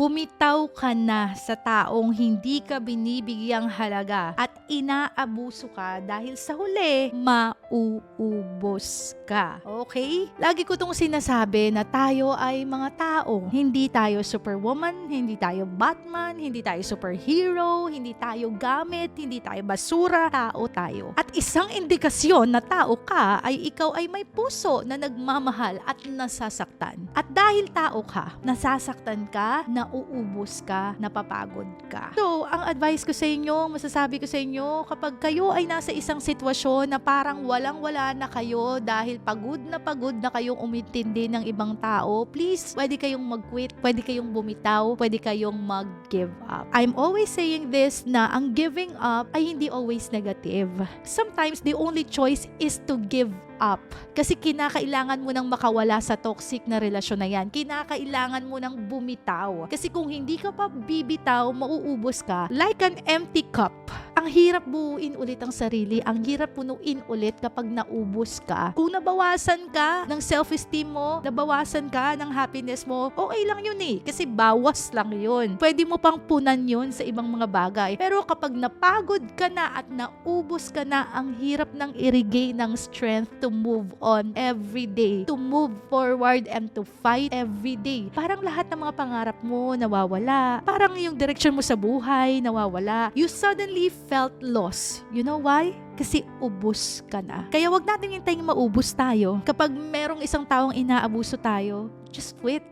bumitaw ka na sa taong hindi ka binibigyang halaga at inaabuso ka dahil sa huli, mauubos ka. Okay? Lagi ko tong sinasabi na tayo ay mga tao. Hindi tayo superwoman, hindi tayo Batman, hindi tayo superhero, hindi tayo gamit, hindi tayo basura, tao tayo. At isang indikasyon na tao ka ay ikaw ay may puso na nagmamahal at nasasaktan. At dahil tao ka, nasasaktan ka, nauubos ka, napapagod ka. So, ang advice ko sa inyo, masasabi ko sa inyo, kapag kayo ay nasa isang sitwasyon na parang walang-wala na kayo dahil pagod na pagod na kayong umintindi ng ibang tao, please, pwede kayong mag-quit, pwede kayong bumitaw, pwede kayong mag-give up. I'm always saying this na ang giving up ay hindi always negative. Sometimes the only choice is to give up. Kasi kinakailangan mo nang makawala sa toxic na relasyon na yan. Kinakailangan mo nang bumitaw. Kasi kung hindi ka pa bibitaw, mauubos ka like an empty cup. Ang hirap buuin ulit ang sarili. Ang hirap punuin ulit kapag naubos ka. Kung nabawasan ka ng self-esteem mo, nabawasan ka ng happiness mo, okay lang yun eh. Kasi bawas lang yun. Pwede mo pang punan yun sa ibang mga bagay. Pero kapag napagod ka na at naubos ka na, ang hirap ng i-regain ng strength to move on every day. To move forward and to fight every day. Parang lahat ng mga pangarap mo nawawala. Parang yung direction mo sa buhay nawawala. You suddenly felt lost. You know why? Kasi ubos ka na. Kaya wag natin hintayin maubos tayo. Kapag merong isang taong inaabuso tayo, just quit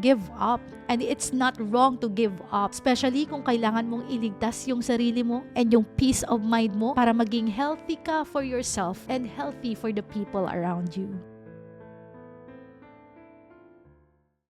give up. And it's not wrong to give up. Especially kung kailangan mong iligtas yung sarili mo and yung peace of mind mo para maging healthy ka for yourself and healthy for the people around you.